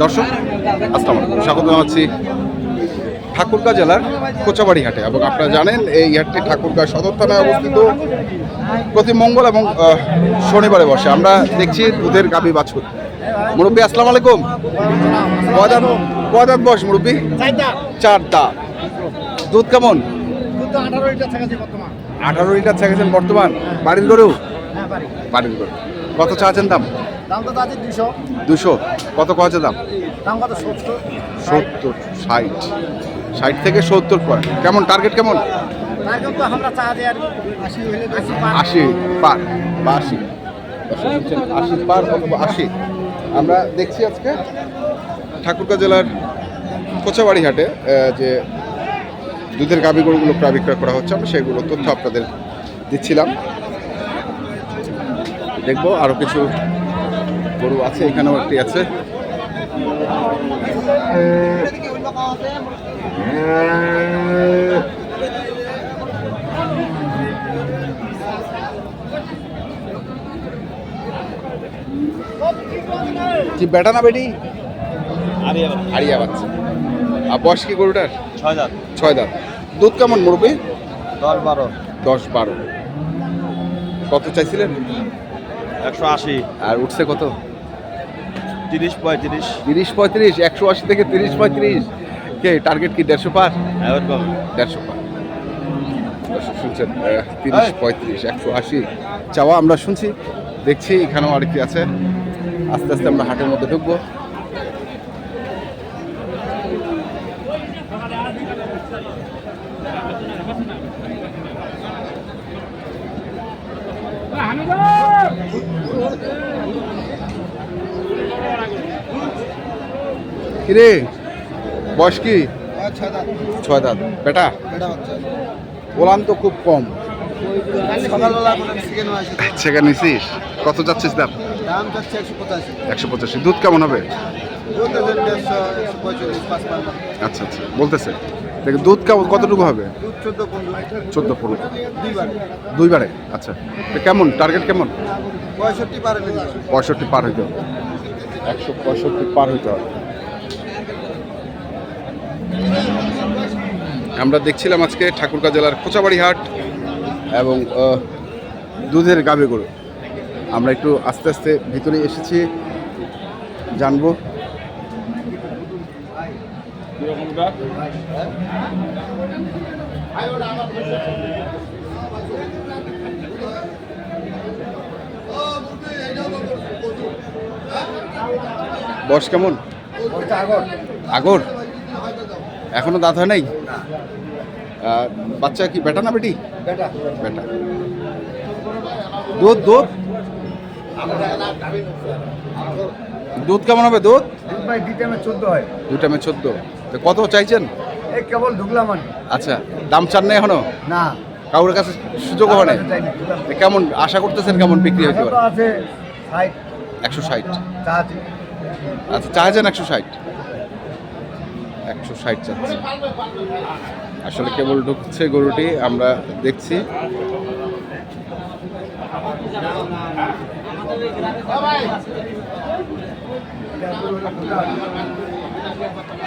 দর্শক, আসসালামু স্বাগত জানাচ্ছি ঠাকুরগাঁ জেলার কোচাবাড়ি হাটে এবং আপনারা জানেন, এই হাটটি ঠাকুরগাঁ সদর থানায় অবস্থিত। প্রতি মঙ্গল এবং শনিবারে বসে। আমরা দেখছি দুধের গাবি বাছুর। মুরব্বী, আসসালামু আলাইকুম। কয় দাঁত কয় দাঁত বয়স মুরব্বী? চার দাঁত দুধ কেমন? আঠারো লিটার ছেড়েছেন বর্তমান। বাড়ির গরু? বাড়ির। গরু। কত চাচ্ছেন দাম? দাম তো আছে দুশো কত কয়েছে দাম? দাম কত? সত্তর। ষাট। ষাট থেকে সত্তর পর কেমন? টার্গেট কেমন? আশি পার। বা আশি। আশি পার অথবা আশি। আমরা দেখছি আজকে ঠাকুরগাঁ জেলার কোচাবাড়ি হাটে যে দুধের গাভী গরুগুলো প্রায় বিক্রয় করা হচ্ছে, আমরা সেগুলো তথ্য আপনাদের দিচ্ছিলাম। দেখব আরও কিছু গরু আছে, এখানেও একটি আছে। কি বেটা না বেটি? হারিয়া বাচ্চা। আর বয়স কি গরুটার? ছয় দাম ছয় দাঁত দুধ কেমন মুরব্বী? দশ বারো। দশ বারো। কত চাইছিলেন? একশো আশি। আর উঠছে কত? তিরিশ পঁয়ত্রিশ। তিরিশ পঁয়ত্রিশ একশো আশি থেকে তিরিশ পঁয়ত্রিশ। কে টার্গেট কি দেড়শো পার? দেড়শো পার। শুনছেন তিরিশ পঁয়ত্রিশ একশো আশি। চাওয়া আমরা শুনছি দেখছি এখানেও আর কি আছে। আস্তে আস্তে আমরা হাটের মধ্যে ঢুকবো। কিরে? বয়স কি? ছয় দাঁত। বেটা? ওলান তো খুব কম। সেখানে নিছিস? কত যাচ্ছিস দাম? একশো পঁচাশি। দুধ কেমন হবে? আচ্ছা আচ্ছা। বলতেছে। দুধ কেমন কতটুকু হবে? চোদ্দ পনেরো। দুইবারে? আচ্ছা। তো কেমন? টার্গেট কেমন? পঁয়ষট্টি পারে পঁয়ষট্টি পার হইতে হবে। একশো পঁয়ষট্টি পার হইতে হবে। আমরা দেখছিলাম আজকে ঠাকুরগাঁ জেলার কোচাবাড়ি হাট এবং দুধের গাবে গরু আমরা একটু আস্তে আস্তে ভিতরে এসেছি। জানব বয়স কেমন? আগর। এখনও দাঁত হয় নাই? বাচ্চা কি বেটা না বেটি? বেটা। বেটা দুধ দুধ? দুধ কেমন হবে দুধ? দিতে আমি চোদ্দ হয়। দুটা মে চোদ্দ। তো কত চাইছেন? এই কেবল ঢুকলাম আমি। আচ্ছা দাম চান না এখনও? না। কারোর কাছে সুযোগ হয় না কেমন আশা করতেছেন কেমন বিক্রি পারে? আছে ষাট। একশো ষাট। আচ্ছা চাইছেন একশো ষাট? একশো ষাট চাচ্ছে। আসলে কেবল ঢুকছে গরুটি আমরা দেখছি।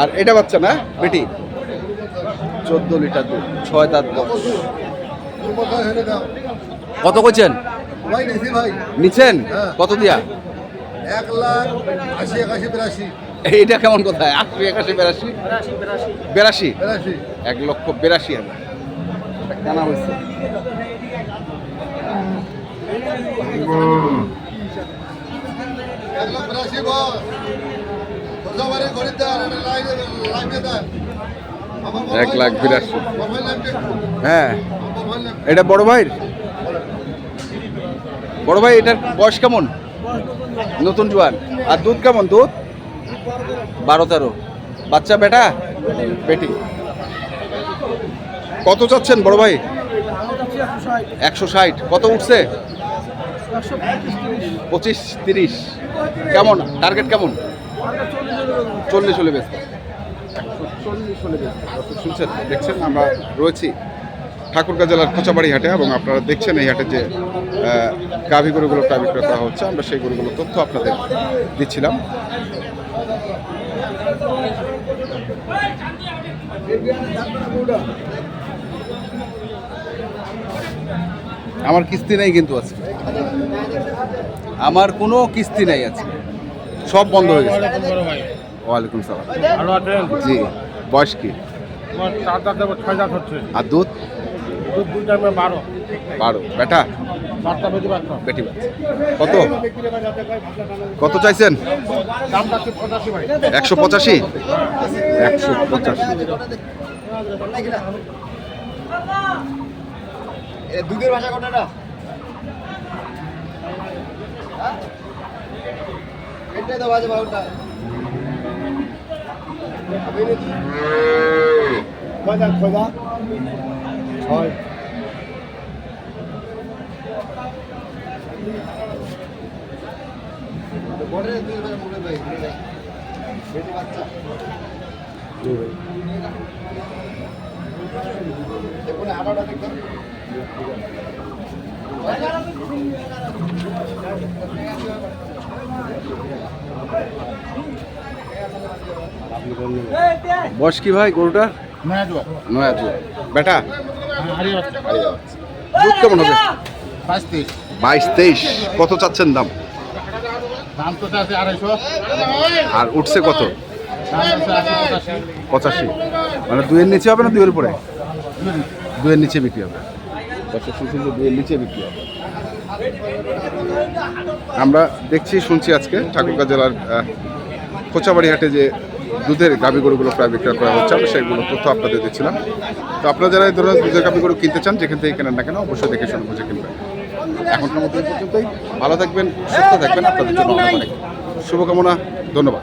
আর এটা বাচ্চা না বেটি? চোদ্দ লিটার দুধ ছয় দাঁত কত করছেন? নিচ্ছেন হ্যাঁ। কত দিয়া? এক লাখ আশি একাশি বিরাশি। এইটা কেমন কথা? আশি একাশি বেরাশি? বেরাশি বিরাশি। এক লক্ষ বেরাশি হাজার। এটা কেনা হয়েছে। এক লাখ বিরাশি এক লাখ বিরাশি হ্যাঁ। এটা বড় ভাইয়ের? বড় ভাই এটার বয়স কেমন? নতুন জোয়ান। আর দুধ কেমন? দুধ? বারো তেরো। বাচ্চা বেটা? বেটি। কত চাচ্ছেন বড় ভাই? একশো ষাট। কত উঠছে? পঁচিশ তিরিশ। কেমন? টার্গেট কেমন? চল্লিশ হলে বেশ। চল্লিশ শুনছেন, দেখছেন, আমরা রয়েছি ঠাকুরগাঁ জেলার খোঁচাবাড়ি হাটে এবং আপনারা দেখছেন এই হাটে যে গাভী গরুগুলো বিক্রয় করা হচ্ছে। আমরা সেই গরুগুলোর তথ্য আপনাদের দিচ্ছিলাম। আমার কিস্তি নেই কিন্তু আছে। আমার কোনো কিস্তি নেই আছে। সব বন্ধ হয়ে গেছে। ওয়ালাইকুম সালাম। ভালো আছেন? জি বয়স কি? আমার চার দাঁত দেবো ছয় দাঁত হচ্ছে। আর দুধ? দুধ দুই টাইমে বারো। বারো। বেটা? বারোটা বাচ্চা। বেটি বাচ্চা। কত? কত চাইছেন? একশো পঁচাশি? একশো পঁচাশি। দুধের ভাষা কোনটা এটাই তো বাজে বাবুটা খোঁজা খোঁজা ছয় বর্ডারে দুই বাজে মুড়ে ভাই বেটি বাচ্চা দেখুন আটাটা দেখুন বয়স কি ভাই গরুটা নয়া বেটা? দুধ কেমন হবে? বাইশ তেইশ। কত চাচ্ছেন দাম? আর উঠছে কত? পঁচাশি। পঁচাশি মানে দুইয়ের নিচে হবে না দুইয়ের উপরে? দুইয়ের নিচে বিক্রি হবে। দুইয়ের নিচে বিক্রি হবে। আমরা দেখছি, শুনছি আজকে ঠাকুরগাঁ জেলার আহ, কোচাবাড়ি হাটে যে দুধের গাভী গরুগুলো প্রায় বিক্রয় করা হচ্ছে আমরা সেইগুলো তথ্য আপনাদের দিচ্ছিলাম। তো আপনারা যারা এই ধরনের দুধের গাভী গরু কিনতে চান যেখান থেকে কেনেন না কেন অবশ্যই দেখে শুনে বুঝে কিনবেন। এখনকার মতো পর্যন্তই। ভালো থাকবেন সুস্থ থাকবেন আপনাদের জন্য অনেক শুভকামনা ধন্যবাদ।